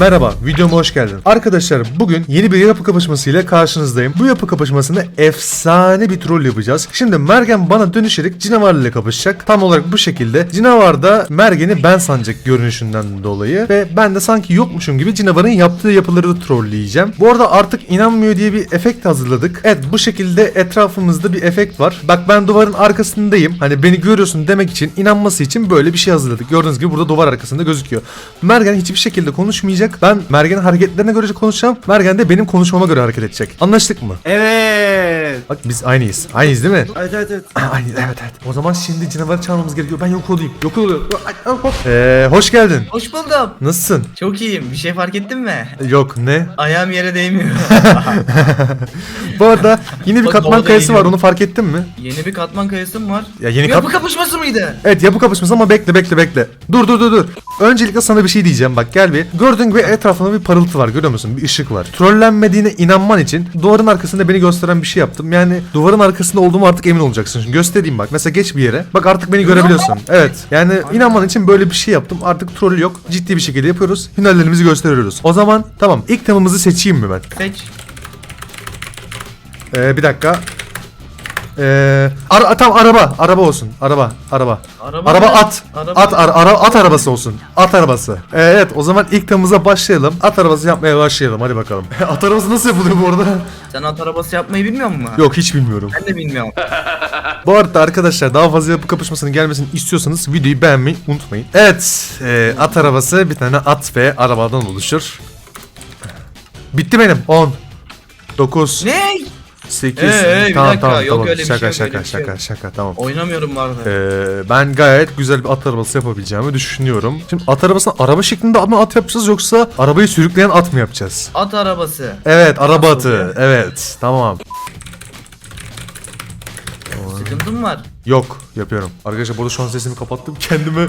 Merhaba, videoma hoş geldin. Arkadaşlar bugün yeni bir yapı kapışmasıyla karşınızdayım. Bu yapı kapışmasında efsane bir troll yapacağız. Şimdi Mergen bana dönüşerek Cinavar ile kapışacak. Tam olarak bu şekilde. Cinavar da Mergen'i ben sanacak görünüşünden dolayı. Ve ben de sanki yokmuşum gibi Cinavar'ın yaptığı yapıları da trolleyeceğim. Bu arada artık inanmıyor diye bir efekt hazırladık. Evet bu şekilde etrafımızda bir efekt var. Bak ben duvarın arkasındayım. Hani beni görüyorsun demek için inanması için böyle bir şey hazırladık. Gördüğünüz gibi burada duvar arkasında gözüküyor. Mergen hiçbir şekilde konuşmayacak. Ben Mergen'in hareketlerine göre konuşacağım. Mergen de benim konuşmama göre hareket edecek. Anlaştık mı? Evet. Bak biz aynıyız. Aynıyız değil mi? Evet evet evet. Aynıyız evet evet. O zaman şimdi canavarı çağırmamız gerekiyor. Ben yok olayım. Yok oluyor. Ay, hop, hop. Ee, hoş geldin. Hoş buldum. Nasılsın? Çok iyiyim. Bir şey fark ettin mi? Yok ne? Ayağım yere değmiyor. Bu arada yeni bir Bak, katman havada kayası var. eğiliyorum. Onu fark ettin mi? Yeni bir katman kayası mı var? Ya yeni Yapı kat... kapışması mıydı? Evet yapı kapışması ama bekle bekle bekle. Dur dur dur dur. Öncelikle sana bir şey diyeceğim bak gel bir. Gördüğün gibi etrafında bir parıltı var görüyor musun? Bir ışık var. Trollenmediğine inanman için duvarın arkasında beni gösteren bir şey yaptım. Yani duvarın arkasında olduğumu artık emin olacaksın. Şimdi göstereyim bak. Mesela geç bir yere. Bak artık beni görebiliyorsun. Evet. Yani inanman için böyle bir şey yaptım. Artık troll yok. Ciddi bir şekilde yapıyoruz. Hünerlerimizi gösteriyoruz. O zaman tamam. İlk temamızı seçeyim mi ben? Seç. Ee, bir dakika. Ee, ara, tam araba, araba olsun. Araba, araba. Araba Araba at. Araba- At ara, ara- at arabası olsun. At arabası. Ee, evet, o zaman ilk temamıza başlayalım. At arabası yapmaya başlayalım. Hadi bakalım. at arabası nasıl yapılıyor bu arada? Sen at arabası yapmayı bilmiyor musun? Yok, hiç bilmiyorum. Ben de bilmiyorum. Bu arada arkadaşlar daha fazla yapı kapışmasının gelmesini istiyorsanız videoyu beğenmeyi unutmayın. Evet, e, at arabası bir tane at ve arabadan oluşur. Bitti benim. 10 9 ne? 8 Ee, bir tamam dakika, tamam yok tamam öyle bir şaka şey yok, şaka öyle bir şey şaka şaka tamam. Oynamıyorum bu arada. Ee, ben gayet güzel bir at arabası yapabileceğimi düşünüyorum. Şimdi at arabasını araba şeklinde mı at yapacağız yoksa arabayı sürükleyen at mı yapacağız? At arabası. Evet araba atı. Evet tamam. Sıkıntım var. Yok yapıyorum. Arkadaşlar burada şu an sesimi kapattım. Kendime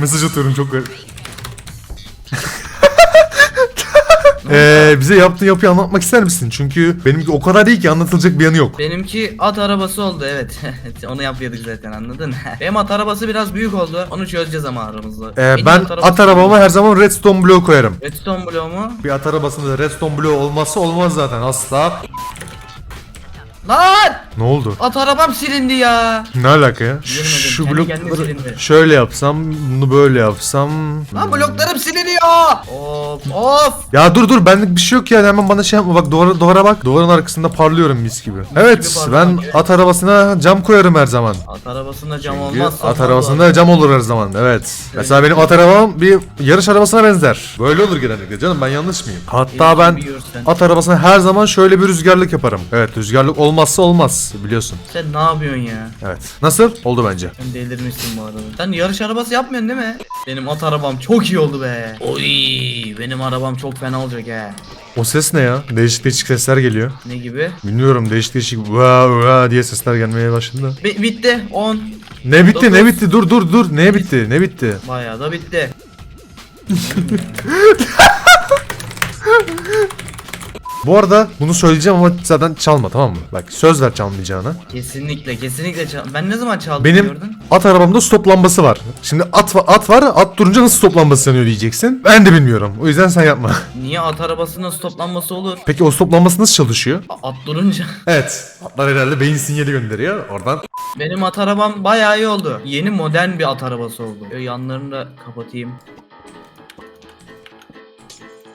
mesaj atıyorum çok garip. Ee, bize yaptığın yapıyı anlatmak ister misin? Çünkü benimki o kadar iyi ki anlatılacak bir yanı yok. Benimki at arabası oldu evet. Onu yapıyorduk zaten anladın. Benim at arabası biraz büyük oldu. Onu çözeceğiz ama aramızda. Ee, ben arabası- at arabama her zaman redstone bloğu koyarım. Redstone bloğu mu? Bir at arabasında redstone bloğu olmazsa olmaz zaten asla. Lan! Ne oldu? At arabam silindi ya. Ne alaka ya? Şu kendi kendine blokları şöyle yapsam, bunu böyle yapsam. Lan bloklarım siliniyor. Of of. Ya dur dur benlik bir şey yok ya hemen bana şey yapma bak duvara, duvara bak duvarın arkasında parlıyorum mis gibi. Evet ben parlamak ya. at arabasına cam koyarım her zaman. At arabasında cam Çünkü olmaz. at arabasında cam olur her zaman evet. Mesela benim at arabam bir yarış arabasına benzer. Böyle olur genellikle canım ben yanlış mıyım? Hatta ben at arabasına her zaman şöyle bir rüzgarlık yaparım. Evet rüzgarlık olmazsa olmaz biliyorsun. Sen ne yapıyorsun ya? Evet. Nasıl? Oldu bence. Sen delirmişsin bu arada. Sen yarış arabası yapmıyorsun değil mi? Benim at arabam çok iyi oldu be. Oy benim arabam çok fena olacak he. O ses ne ya? Değişik değişik sesler geliyor. Ne gibi? Bilmiyorum değişik değişik va va diye sesler gelmeye başladı. Bi- bitti 10. Ne bitti ne Dokuz. bitti dur dur dur ne bitti ne bitti? Bayağı da bitti. Bu arada bunu söyleyeceğim ama zaten çalma tamam mı? Bak söz ver çalmayacağına. Kesinlikle kesinlikle çal. Ben ne zaman çaldım Benim gördün? at arabamda stop lambası var. Şimdi at va- at var at durunca nasıl stop lambası yanıyor diyeceksin. Ben de bilmiyorum. O yüzden sen yapma. Niye at arabasının stoplanması olur? Peki o stop lambası nasıl çalışıyor? A- At durunca. Evet. Atlar herhalde beyin sinyali gönderiyor oradan. Benim at arabam bayağı iyi oldu. Yeni modern bir at arabası oldu. Böyle yanlarını da kapatayım.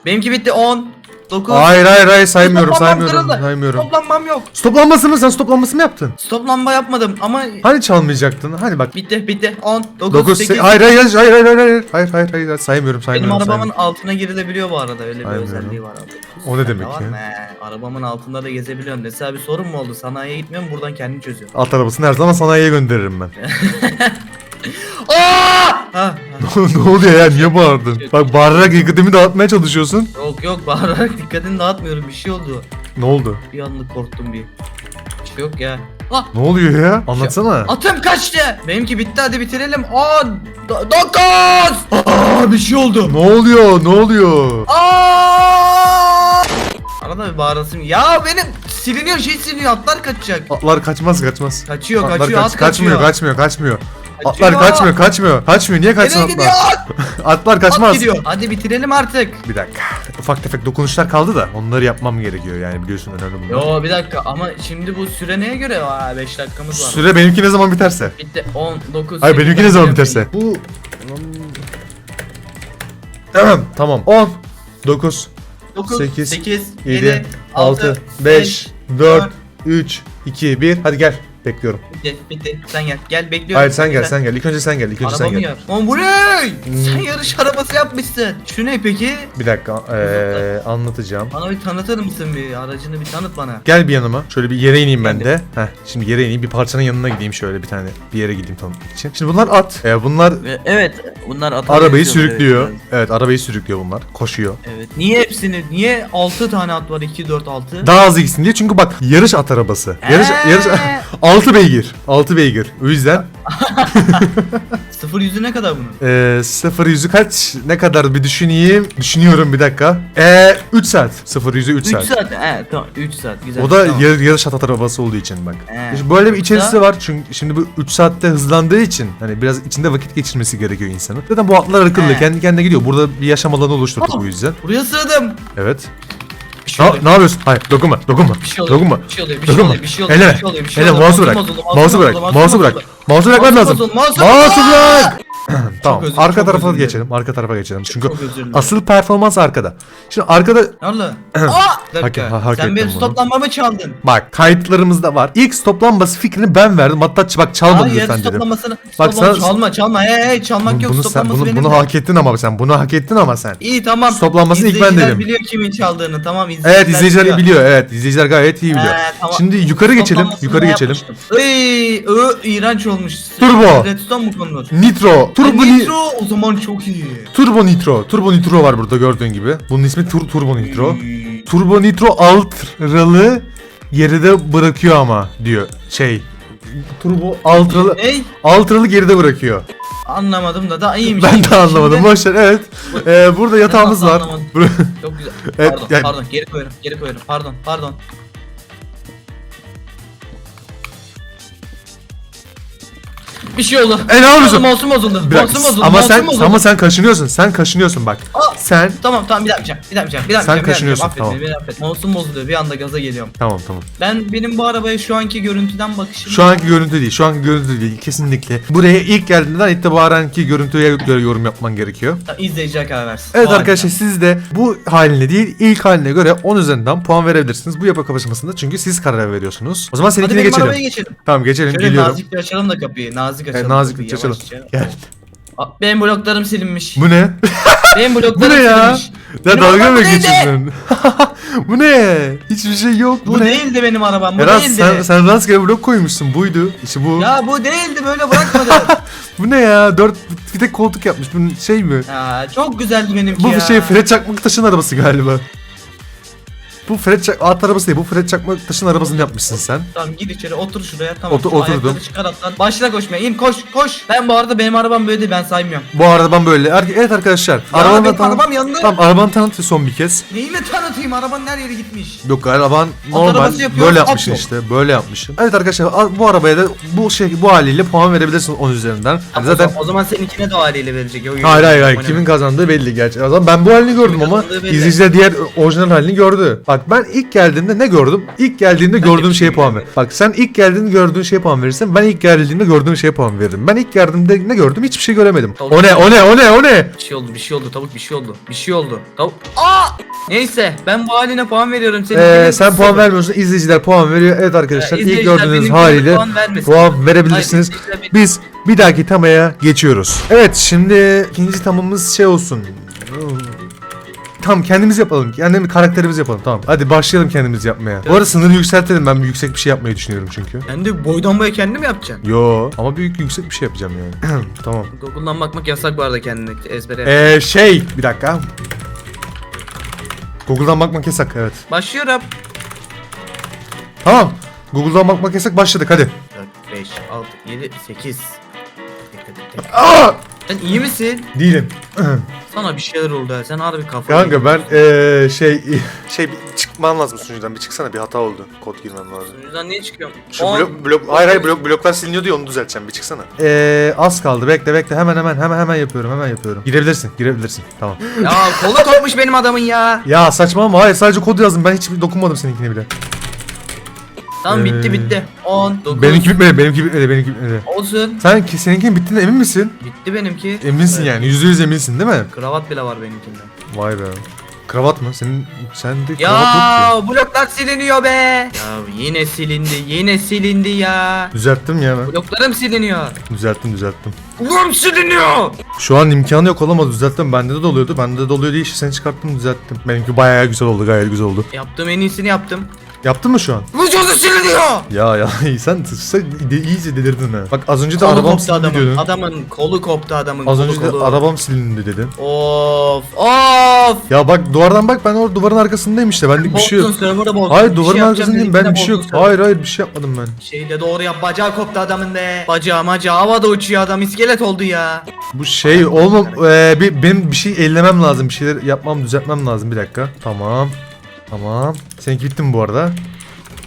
Benimki bitti 10 9 Hayır hayır hayır saymıyorum Stoplanmam saymıyorum kırıldı. saymıyorum. Stoplanmam yok. Stop lambası mı sen stop lambası mı yaptın? Stop lamba yapmadım ama Hani çalmayacaktın? Hani bak bitti bitti 10 9 9 8 hayır hayır hayır hayır hayır hayır hayır hayır hayır hayır saymıyorum Benim saymıyorum. arabamın saymıyorum. altına girilebiliyor bu arada öyle bir Saymıyorum. özelliği var abi. O ne demek Var ya? He, Arabamın altında da gezebiliyorum. Mesela bir sorun mu oldu? Sanayiye gitmiyorum buradan kendim çözüyorum. At arabasını her zaman sanayiye gönderirim ben. Aa! Ha, ne oluyor ya niye bağırdın? Bak bağırarak dikkatimi dağıtmaya çalışıyorsun. yok yok bağırarak dikkatini dağıtmıyorum bir şey oldu. Ne oldu? Bir anlık korktum bir. Bir şey yok ya. Ah! Ne oluyor ya? Anlatsana. Atım kaçtı. Benimki bitti hadi bitirelim. Aa! do- Dokuz! Aa! Bir şey oldu. Ne oluyor? Ne oluyor? Aa! Arada bir bağırasım. Ya benim siliniyor şey siliniyor atlar kaçacak. Atlar kaçmaz kaçmaz. Kaçıyor Atlar kaçıyor kaç- at kaçmıyor kaçıyor. kaçmıyor kaçmıyor. Atlar kaçmıyor kaçmıyor. Kaçmıyor niye kaçsın Nereye gidiyor? atlar? Atlar At kaçmaz. gidiyor. Hadi bitirelim artık. Bir dakika. Ufak tefek dokunuşlar kaldı da onları yapmam gerekiyor yani biliyorsun önemli bunlar. Yo bir dakika ama şimdi bu süre neye göre? Aa 5 dakikamız var. Süre benimki ne zaman biterse. Bitti 10 9 Hayır benimki ne zaman biterse. Bu Tamam tamam 10 9 9 Sekiz, 8 7 7 6 5 4 3 2 1 hadi gel bekliyorum. Bitti bitti. Sen gel. Gel bekliyorum. Hayır sen gel sen gel. İlk önce sen gel. İlk önce sen Arabamı gel. yap. Lan bu ne? Sen yarış arabası yapmışsın. Şu ne peki? Bir dakika eee anlatacağım. Bana bir tanıtır mısın bir aracını bir tanıt bana. Gel bir yanıma. Şöyle bir yere ineyim ben de. Heh, şimdi yere ineyim. Bir parçanın yanına gideyim şöyle bir tane. Bir yere gideyim tanıtmak için. Şimdi bunlar at. Ee, bunlar Evet bunlar ata arabayı benziyor, sürüklüyor. Evet, Evet, arabayı sürüklüyor bunlar. Koşuyor. evet. Niye hepsini? Niye 6 tane at var? 2 4 6. Daha hızlı gitsin diye. Çünkü bak yarış at arabası. Yarış Ee? yarış 6 beygir. 6 beygir. O yüzden 0 yüzü ne kadar bunun? eee 0 yüzü kaç? Ne kadar bir düşüneyim. Düşünüyorum bir dakika. Eee 3 saat. 0 yüzü 3 3 saat. saat. He tamam 3 saat güzel. O da tamam. yar- yarış at arabası olduğu için bak. He. İşte Böyle bir içerisi var çünkü şimdi bu 3 saatte hızlandığı için hani biraz içinde vakit geçirmesi gerekiyor insanın. Zaten bu atlar akıllı He. kendi kendine gidiyor. Burada bir yaşam alanı oluşturduk Oh. bu yüzden. Buraya sığdım. Evet. Şey Ne, oluyor. ne yapıyorsun? Hayır dokunma dokunma. Bir şey oluyor. dokunma. Bir şey oluyor. Bir şey Dokunma. oluyor. Bir şey oluyor. Ele. Bir şey oluyor. Bir şey oluyor. mouse'u bırak. Mouse'u bırak. Mouse'u bırak. Mouse'u bırakman lazım. Mouse'u bırak. Tamam. özür- Arka tarafa özür geçelim. Arka tarafa geçelim. Çünkü asıl performans arkada. Şimdi arkada oldu? Aa! Dakika. Ha- hak Sen benim stoplanmamı çaldın. bak kayıtlarımızda var. İlk stoplanması fikrini ben verdim. Hatta bak çalma Hayır lütfen dedim. stoplamasını. Bak sen- çalma çalma. Hey hey çalmak Bunu, yok. bunu sen Stoplanması bunu, benim bunu hak ettin ama sen bunu hak ettin ama sen. İyi tamam. Stoplanmasını ilk ben dedim. biliyor kimin çaldığını tamam izleyiciler Evet izleyiciler biliyor. Evet izleyiciler gayet iyi biliyor. He, tamam. Şimdi yukarı geçelim. Yukarı geçelim. ö, iğrenç olmuş. Turbo. Redstone mu konulur? Nitro. Turbo ni- Nitro o zaman çok iyi. Turbo Nitro. Turbo Nitro var burada gördüğün gibi. Bunun ismi Tur Turbo Nitro. Hmm. Turbo Nitro Ultra'lı geride bırakıyor ama diyor. Şey Turbo Ultra'lı Ney? Ultra'lı geride bırakıyor. Anlamadım da da iyiymiş. Ben de anlamadım. Şimdi- Boşver. Evet. Ee, burada yatağımız var. anlamadım? Çok güzel. Evet, Pardon, yani- pardon. Geri koyuyorum, geri koyuyorum. Pardon, pardon. Bir şey oldu. E, ne yapıyorsun? Mouse'um bozuldu. Bir dakika, Mouse'um bozuldu. ama mouse'um sen bozuldu. ama sen kaşınıyorsun. Sen kaşınıyorsun bak. Aa! Sen Tamam tamam bir daha yapacağım. Bir yapacağım. Bir daha Sen kaşınıyorsun. Affet tamam. beni, beni affet. Mouse'um bozuluyor. Bir anda gaza geliyorum. Tamam tamam. Ben benim bu arabaya şu anki görüntüden bakışım. Şu anki görüntü değil. Şu anki görüntü değil. Kesinlikle. Buraya ilk geldiğinden itibarenki görüntüye göre yorum yapman gerekiyor. izleyiciler karar versin. Evet arkadaşlar siz de bu haline değil ilk haline göre 10 üzerinden puan verebilirsiniz. Bu yapı kapışmasında çünkü siz karar veriyorsunuz. O zaman Hadi seninkine benim geçelim. arabaya geçelim. Tamam geçelim Şöyle geliyorum. nazikçe açalım da kapıyı. Nazik açalım. Evet, nazikçe kapıyı, açalım. yavaşça. Gel. Aa, Benim bloklarım silinmiş. Bu ne? Benim bu bloklarım ne ya? silinmiş. Ya Benim dalga arabam mı geçiyorsun? bu ne? Hiçbir şey yok. Bu, Bu ne? değildi benim arabam. Bu Eras değildi. sen, sen rastgele blok koymuşsun. Buydu. İşte bu. Ya bu değildi böyle bırakmadı. Bu ne ya? Dört bir tek koltuk yapmış. Bu şey mi? ya çok güzeldi benimki Bu ya. bir şey Fred Çakmaktaş'ın arabası galiba. Bu Fred Çak at arabası değil. Bu Fred Çakmaktaş'ın arabasını yapmışsın sen. Tamam gir içeri otur şuraya tamam. Otur- oturdum. Çıkar atlan. Başla koşmaya in koş koş. Ben bu arada benim arabam böyle değil ben saymıyorum. Bu arada ben böyle. Er- Evet arkadaşlar. Arabanı benim tanı- arabam yandı. Tamam arabanı tanıt son bir kez. Neyini tanıtayım arabanın her yeri gitmiş. Yok araban normal arabası yapıyor, böyle yapmışsın yok. işte böyle yapmışsın. Evet arkadaşlar bu arabaya da bu şey bu haliyle puan verebilirsiniz 10 üzerinden. O zaten zaman- o zaman seninkine de o haliyle verecek. Yok, Hayır hayır hayır kimin kazandığı belli gerçi. O zaman ben bu halini gördüm Kimin ama izleyiciler diğer orijinal halini gördü. Bak ben ilk geldiğimde ne gördüm? İlk geldiğinde de gördüğüm şeye şey puan ver. Bak sen ilk geldiğinde gördüğün şeye puan verirsin. Ben ilk geldiğimde gördüğüm şeye puan veririm. Ben ilk geldiğimde ne gördüm? Hiçbir şey göremedim. O ne? O ne? O ne? O ne? Bir şey oldu bir şey oldu tavuk bir şey oldu. Bir şey oldu. Tavuk. Aa! Neyse ben bu haline puan veriyorum. Senin Ee, sen puan vermiyorsun. izleyiciler puan veriyor. Evet arkadaşlar Ee, ilk gördüğünüz haliyle puan verebilirsiniz. Biz bir dahaki tamaya geçiyoruz. Evet şimdi ikinci tamamız şey olsun. Tamam kendimiz yapalım. Kendimiz karakterimiz yapalım. Tamam. Hadi başlayalım kendimiz yapmaya. Bu arada sınırı yükseltelim. Ben yüksek bir şey yapmayı düşünüyorum çünkü. Kendi boydan boya kendi mi yapacaksın? Yo ama büyük yüksek bir şey yapacağım yani. tamam. Google'dan bakmak yasak bu arada kendine ezbere. Ee şey bir dakika. Google'dan bakmak yasak evet. Başlıyorum. Tamam. Google'dan bakmak yasak başladık hadi. 4, 5, 6, 7, 8. Aa! Sen iyi misin? Değilim. Sana bir şeyler oldu ha. Sen harbi kafa. Kanka ben eee şey şey bir çık çıkman lazım sunucudan. Bir çıksana bir hata oldu. Kod girmem lazım. Yüzden niye çıkıyorum? Şu blok, blok, hayır hayır blok, bloklar siliniyor diye onu düzelteceğim. Bir çıksana. Eee az kaldı. Bekle bekle. Hemen hemen hemen hemen yapıyorum. Hemen yapıyorum. Girebilirsin. Girebilirsin. Tamam. Ya kolu kopmuş benim adamın ya. ya saçmalama. Hayır sadece kod yazdım. Ben hiç dokunmadım seninkine bile. Tamam bitti Ee, bitti. 10, 9, Benimki bitmedi. Benimki bitmedi. Benimki bitmedi. olsun. Sen ki seninkinin bittiğine emin misin? Bitti benimki. Eminsin Evet. yani. Yüzde yüz eminsin değil mi? Kravat bile var benimkinde. Vay be. Kravat mı? Senin sende kravat yok ki. Ya bloklar siliniyor be. Ya yine silindi yine silindi ya. Düzelttim ya ben. Bloklarım siliniyor. Düzelttim düzelttim. Bloklarım siliniyor. Şu an imkanı yok olamadı düzelttim. Bende de doluyordu. Bende de doluyor diye işte seni çıkarttım düzelttim. Benimki bayağı güzel oldu. Gayet güzel oldu. Yaptığım en iyisini yaptım. Yaptın mı şu an? Vücudu siliniyor. Ya ya sen, sen de- iyice delirdin ha. Bak az önce de Kolu arabam koptu silindi adamın. diyordun. Adamın kolu koptu adamın Az kolu önce de kolu. arabam silindi dedin. Of of. Ya bak duvardan bak ben orada duvarın arkasındayım işte. Benlik bir şey yok. Bozdun server'ı bozdun. Hayır Bir duvarın şey yapacağım arkasındayım. Ben bir şey yok. bozdun server'ı. Hayır hayır bir şey yapmadım ben. Şeyle doğru yap. Bacağı koptu adamın de. Bacağı macağı havada uçuyor adam. iskelet oldu ya. Bu şey oğlum eee, bir, benim bir şey ellemem lazım. Bir şeyler yapmam düzeltmem lazım. Bir dakika. Tamam. Tamam. Seninki bitti mi bu arada?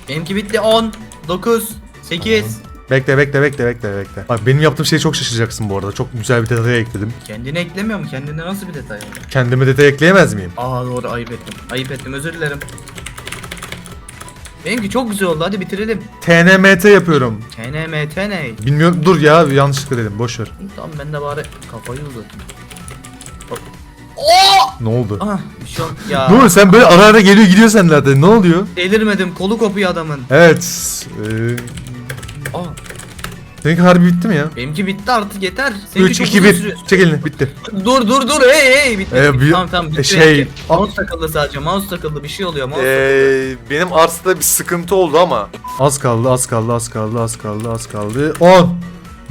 Benimki bitti 10, 9, 8. Bekle bekle bekle bekle bekle. Bak benim yaptığım şeye çok şaşıracaksın bu arada. Çok güzel bir detay ekledim. Kendini eklemiyor mu? Kendine nasıl bir detay var? Kendime detay ekleyemez miyim? Aa doğru ayıp ettim. Ayıp ettim özür dilerim. Benimki çok güzel oldu hadi bitirelim. TNMT yapıyorum. TNM TN. Bilmiyorum dur ya yanlışlıkla dedim boş ver. Tamam ben de bari kafayı uzatayım. Ne oldu? Ah bir şey yok ya. Dur sen böyle ara ara geliyor gidiyor sen zaten. Ne oluyor? Delirmedim kolu kopuyor adamın. Evet. Eee Aa seninki harbi bitti mi ya? benimki bitti artık yeter. Seninki 3 çok 2 uzun 1 sürüyor. çek elini bitti. Dur dur dur hey hey bitti. Ee, bir- tamam tamam bitti. şey- benimki. Mouse takıldı sadece mouse takıldı bir şey oluyor mouse Ee, benim arsada bir sıkıntı oldu ama. Az kaldı, az kaldı, az kaldı, az kaldı, az kaldı. 10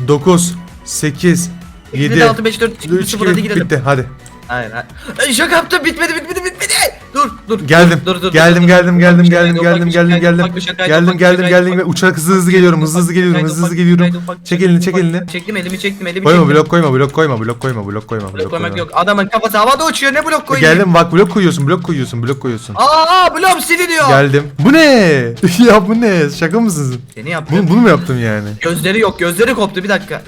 9 8 7 7 6 5 4 3 0 hadi 2 girelim. bitti hadi. Hayır hayır. Ay, şaka yaptım bitmedi bitmedi bitmedi. Dur dur. Geldim. Dur, dur, dur, geldim, dur, geldim, dur. geldim, geldim, geldim, geldim, geldim. Geldim, geldim, geldim ve uçak hızlı hızlı geliyorum. Hızlı hızlı geliyorum. Hızlı hızlı geliyorum. Çek elini, çek elini. Çektim elimi çektim elimi Koyma blok koyma, blok koyma, blok koyma, blok koyma, blok koyma, Blok koymak koyma. yok. Adamın kafası havada uçuyor ne blok koyayım? Geldim bak blok koyuyorsun, blok koyuyorsun, blok koyuyorsun. Aa blok siliniyor. Geldim. Bu ne? ya bu ne? Şaka mısınız? Seni yaptım. Bunu, bunu mu yaptım yani? Gözleri yok gözleri koptu bir dakika.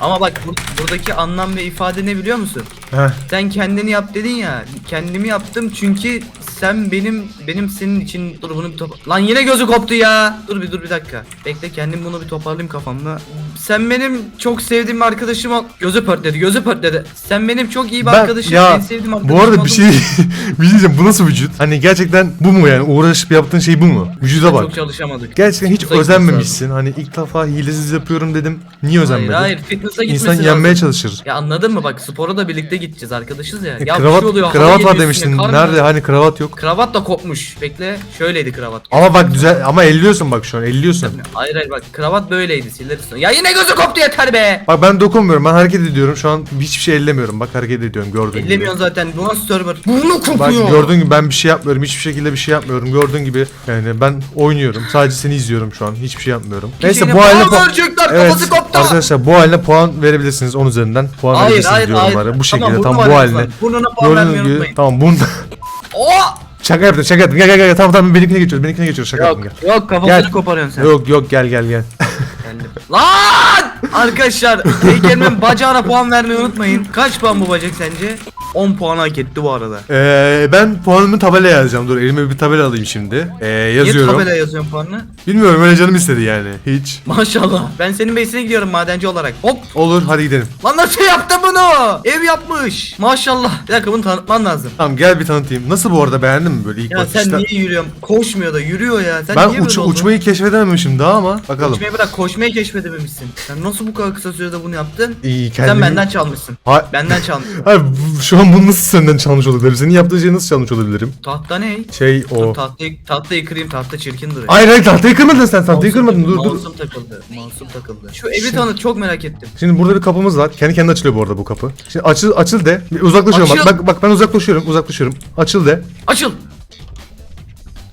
Ama bak bu- buradaki anlam ve ifade ne biliyor musun? Heh. Sen kendini yap dedin ya. Kendimi yaptım çünkü sen benim benim senin için dur bunu bir top Lan yine gözü koptu ya. Dur bir dur bir dakika. Bekle kendim bunu bir toparlayayım kafamda. Sen benim çok sevdiğim arkadaşım ol. Gözü pörtledi gözü pörtledi. Sen benim çok iyi bir Ben arkadaşım. ya en sevdiğim arkadaşım. bu arada bir şey bir şey diyeceğim bu nasıl vücut? Hani gerçekten bu mu yani uğraşıp yaptığın şey bu mu? Vücuda bak. Çok çalışamadık. Gerçekten hiç Fitness'a gitmesi özenmemişsin. Hani ilk defa hilesiz yapıyorum dedim. Niye Hayır özenmedin? hayır fitness'a gitmesi İnsan lazım. yenmeye çalışır. Ya anladın mı bak spora da birlikte gideceğiz arkadaşız ya. E, ya bir kravat şey oluyor, hava kravat var demiştin. Nerede? Hani kravat yok. Kravat da kopmuş. Bekle şöyleydi kravat. Ama bak güzel ama elliyorsun bak şu an elliyorsun. Hayır hayır bak kravat böyleydi sileriz sonra. Ya yine gözü koptu yeter be. Bak ben dokunmuyorum. Ben hareket ediyorum. Şu an hiçbir şey ellemiyorum. Bak hareket ediyorum gördüğün gibi. Ellemiyorsun zaten bu nasıl server? Bunu Bak kopuyor. gördüğün gibi ben bir şey yapmıyorum. Hiçbir şekilde bir şey yapmıyorum. Gördüğün gibi yani ben oynuyorum. Sadece seni izliyorum şu an. Hiçbir şey yapmıyorum. Neyse bu haline puan verecekler Evet kafası koptu. arkadaşlar bu haline puan verebilirsiniz 10 üzerinden. Puan Hayır verebilirsiniz hayır diyorum hayır. bari. Bu şekilde burnu tam bu en haline. Burnuna puan vermeyi Gördüğünüz gibi unutmayın. tamam bunu Oo! şaka yaptım şaka yaptım. Gel gel gel tamam tamam benimkine geçiyoruz. Benimkine geçiyoruz. Şaka yaptım Yok gel. yok kafasını Gel. koparıyorsun sen. Yok yok gel gel gel. Geldim. Lan! Arkadaşlar heykelimin bacağına puan vermeyi unutmayın. Kaç puan bu bacak sence? 10 puan hak etti bu arada. Ee, ben puanımı tabelaya yazacağım. Dur elime bir tabela alayım şimdi. Ee, Niye yazıyorum. tabela yazıyorsun puanını? Bilmiyorum öyle canım istedi yani. Hiç. Maşallah. Ben senin base'ine gidiyorum madenci olarak. Hop. Olur hadi gidelim. Lan nasıl yaptı bunu? Ev yapmış. Maşallah. Bir dakika bunu tanıtman lazım. Tamam gel bir tanıtayım. Nasıl bu arada beğendin mi böyle ilk Ya bakışta? sen niye yürüyorsun? Koşmuyor da yürüyor ya. Sen ben niye uç- böyle uçmayı keşfedememişim daha ama bakalım. Koşmayı bırak koşmayı keşfedememişsin. Sen nasıl bu kadar kısa sürede bunu yaptın? İyi Sen kendimi... benden çalmışsın. Ha- Benden çalmışsın. Hayır, şu an bunu nasıl senden çalmış olabilirim? Senin yaptığın şeyi nasıl çalmış olabilirim? Tahta ne? Şey o... Dur tahtayı, tahtayı kırayım tahta çirkin duruyor. Hayır hayır tahtayı kırmadın sen tahtayı Mouse'um kırmadın dur dur. Mouse'um takıldı. Mouse'um takıldı. Şu evi tanıt çok merak ettim. Şimdi burada bir kapımız var. Kendi kendine açılıyor bu arada bu kapı. Şimdi açıl açıl de. Uzaklaşıyorum bak, Açıl. bak bak ben uzaklaşıyorum uzaklaşıyorum. Açıl de. Açıl.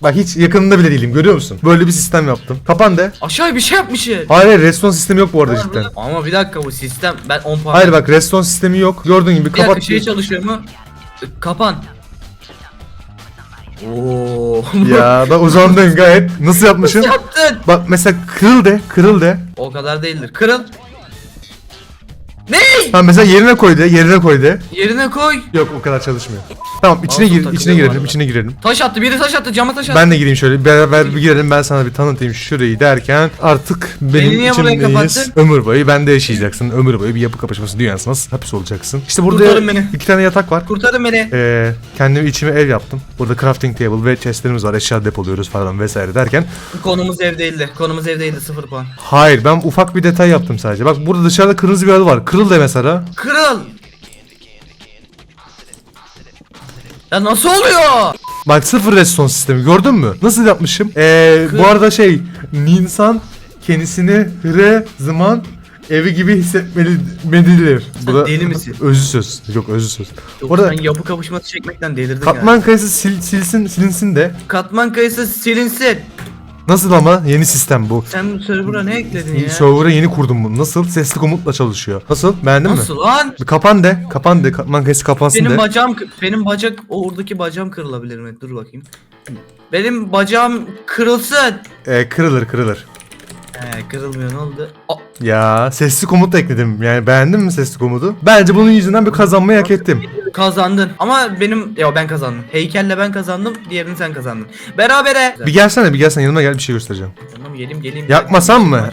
Bak hiç yakınında bile değilim görüyor musun? Böyle bir sistem yaptım. Kapan de. Aşağıya bir şey yapmış ya. Hayır hayır redstone sistemi yok bu arada cidden. Ama bir dakika bu sistem ben 10 puan. Hayır bak redstone sistemi yok. Gördüğün gibi Bir dakika kapat. şey çalışıyor mu? Kapan. Oo. ya ben uzandın gayet. Nasıl yapmışım? Yaptın? Bak mesela kırıl de, kırıl de. O kadar değildir. Kırıl. Ne? Ha mesela yerine koy de, yerine koy de. Yerine koy. Yok o kadar çalışmıyor. Tamam içine gir, takılıyor içine bu girelim, arada. içine girelim. Taş attı. Biri taş attı. Cama taş attı. Ben de gireyim şöyle beraber bir girelim ben sana bir tanıtayım şurayı derken artık benim niye buraya kapattın? Ömür boyu bende yaşayacaksın. Ömür boyu bir yapı kapışması dünyasına hapis olacaksın. İşte burada Kurtarın beni. iki tane yatak var. Kurtarın beni. Ee, kendim içime ev yaptım. Burada crafting table ve chestlerimiz var. Eşya depoluyoruz falan vesaire derken. Konumuz ev değildi. Konumuz ev değildi. Sıfır puan. Hayır ben ufak bir detay yaptım sadece. Bak burada dışarıda kırmızı bir halı var. Kırıl de mesela. Kırıl. Ya nasıl oluyor? Bak sıfır redstone sistemi gördün mü? Nasıl yapmışım? Ee, bu arada şey insan kendisini hıre zaman evi gibi hissetmelidir. Bu da deli misin? Özü söz. Yok özü söz. Yok, Orada sen yapı kapışması çekmekten delirdin katman ya. kayısı sil, silsin silinsin de. Katman kayısı silinsin. Nasıl ama yeni sistem bu. Sen server'a ne ekledin ya? Server'a yeni kurdum bunu. Nasıl? Sesli komutla çalışıyor. Nasıl? Beğendin mi? Nasıl lan? Bir kapan de. Kapan de. Katman kayısı kapansın Benim de. bacağım benim bacak o oradaki bacağım kırılabilir mi? Dur bakayım. Benim bacağım kırılsın. Ee, kırılır kırılır. He kırılmıyor ne oldu? Aa, Ya sesli komut da ekledim. Yani beğendin mi sesli komutu? Bence bunun yüzünden bir kazanmayı hak ettim. kazandın. Ama benim ya ben kazandım. Heykelle ben kazandım. Diğerini sen kazandın. Berabere. Bir gelsene bir gelsene yanıma gel bir şey göstereceğim. Tamam geleyim geleyim. Yakmasam mı?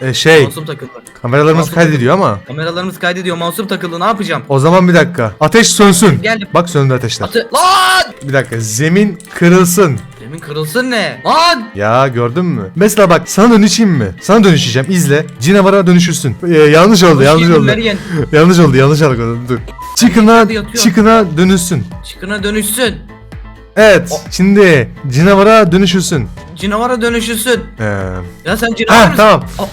Ee, şey Masum takıldı. kameralarımız Masum kaydediyor ama. Kameralarımız kaydediyor. Masum takıldı. Ne yapacağım? O zaman bir dakika. Ateş sönsün. Geldim. Bak söndü ateşler. Atı lan! Bir dakika. Zemin kırılsın. Demin kırılsın ne? Lan! Ya gördün mü? Mesela bak sana dönüşeyim mi? Sana dönüşeceğim. İzle. Cinavara dönüşürsün. Ee, yanlış oldu, yanlış oldu. Meryem. yanlış oldu, yanlış algıladım. Dur. Çıkına, yatıyor. çıkına dönüşsün. Çıkına dönüşsün. Evet. Şimdi cinavara dönüşürsün. Cinavara dönüşürsün. Ee, Ya sen canavar ha mısın? tamam. Aa.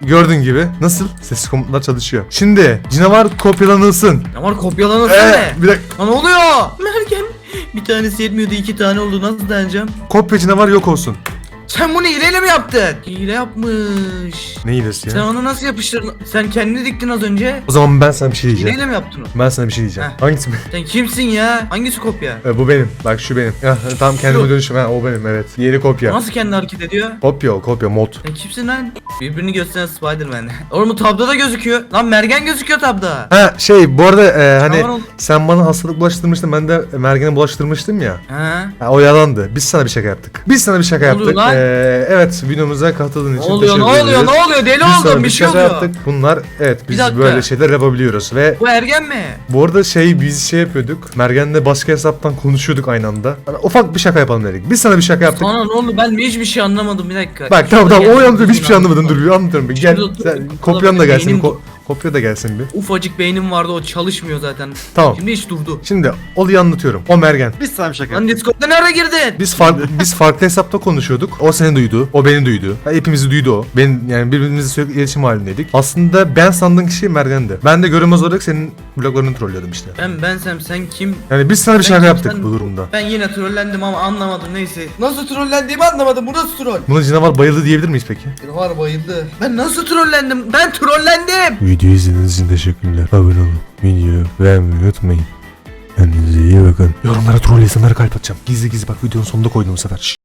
Gördüğün gibi nasıl? Sesli komutlar çalışıyor. Şimdi canavar kopyalanılsın. Canavar kopyalanırsın Ee, ne? bir dakika. Lan ne oluyor? Merkem. Bir tanesi yetmiyordu iki tane oldu nasıl dayanacağım? Kopya canavar yok olsun. Sen bunu hileyle mi yaptın? Hile yapmış. Ne iyilesi Sen ya? onu nasıl yapıştırdın? Sen kendini diktin az önce. O zaman ben sana bir şey diyeceğim. Hileyle mi yaptın onu? Ben sana bir şey diyeceğim. Heh. Hangisi? Sen kimsin ya? Hangisi kopya? E, bu benim. Bak şu benim. Ya, tam kendime Şu. dönüşüm. Ha, o benim evet. Diğeri kopya. Nasıl kendi hareket ediyor? Kopya o kopya mod. Sen kimsin lan? Birbirini gösteren Spider-Man. Oğlum bu tabda da gözüküyor. Lan mergen gözüküyor tabda. Ha şey bu arada e, hani oğlum. sen bana hastalık bulaştırmıştın ben de Mergen'e bulaştırmıştım ya. Ha? Ha, o yalandı. Biz sana bir şaka yaptık. Biz sana bir şaka Ne oluyor yaptık. lan? E, evet videomuza katıldığın Ne için oluyor? Ne teşekkür oluyor? ederiz. Ne oluyor? Deli Biz oldum. Bir şey oluyor. yaptık. Bunlar evet biz dakika. böyle şeyler yapabiliyoruz ve Bu ergen mi? bu arada şey biz şey yapıyorduk. Mergen'le başka hesaptan konuşuyorduk aynı anda. Hani ufak bir şaka yapalım dedik. Biz sana bir şaka yaptık. Sana ne oldu? Ben hiçbir şey anlamadım. Bir dakika. Bak tamam tamam o yandı hiçbir şey anladım. anlamadın dur bir anlatıyorum gel sen, kopyan da gelsin ko- kopya da gelsin bir Ufacık beynim vardı o çalışmıyor zaten. Tamam. Şimdi hiç durdu. Şimdi olayı anlatıyorum o Mergen Biz sana bir şaka Lan Discord'da nereye girdin? biz farklı biz farklı hesapta konuşuyorduk. O seni duydu, o beni duydu. Ha, hepimizi duydu o. Ben yani birbirimizle sürekli iletişim halindeydik. Aslında ben sandığım kişi Mergen'di. Ben de görünmez olarak senin bloglarını trollüyordum işte. Ben bensem sen kim? Yani biz sana bir Ben şaka kim, yaptık sen- bu durumda. Ben yine trollendim ama anlamadım neyse. Nasıl trollendiğimi anlamadım. Bu nasıl troll? Buna canavar bayıldı diyebilir miyiz peki? Var bayıldı. Ben nasıl trollendim? Ben trollendim. Videoyu izlediğiniz için teşekkürler. Abone olun. Videoyu beğenmeyi unutmayın. Kendinize iyi bakın. Yorumlara troll insanlara kalp atacağım. Gizli gizli bak videonun sonunda koydum bu sefer.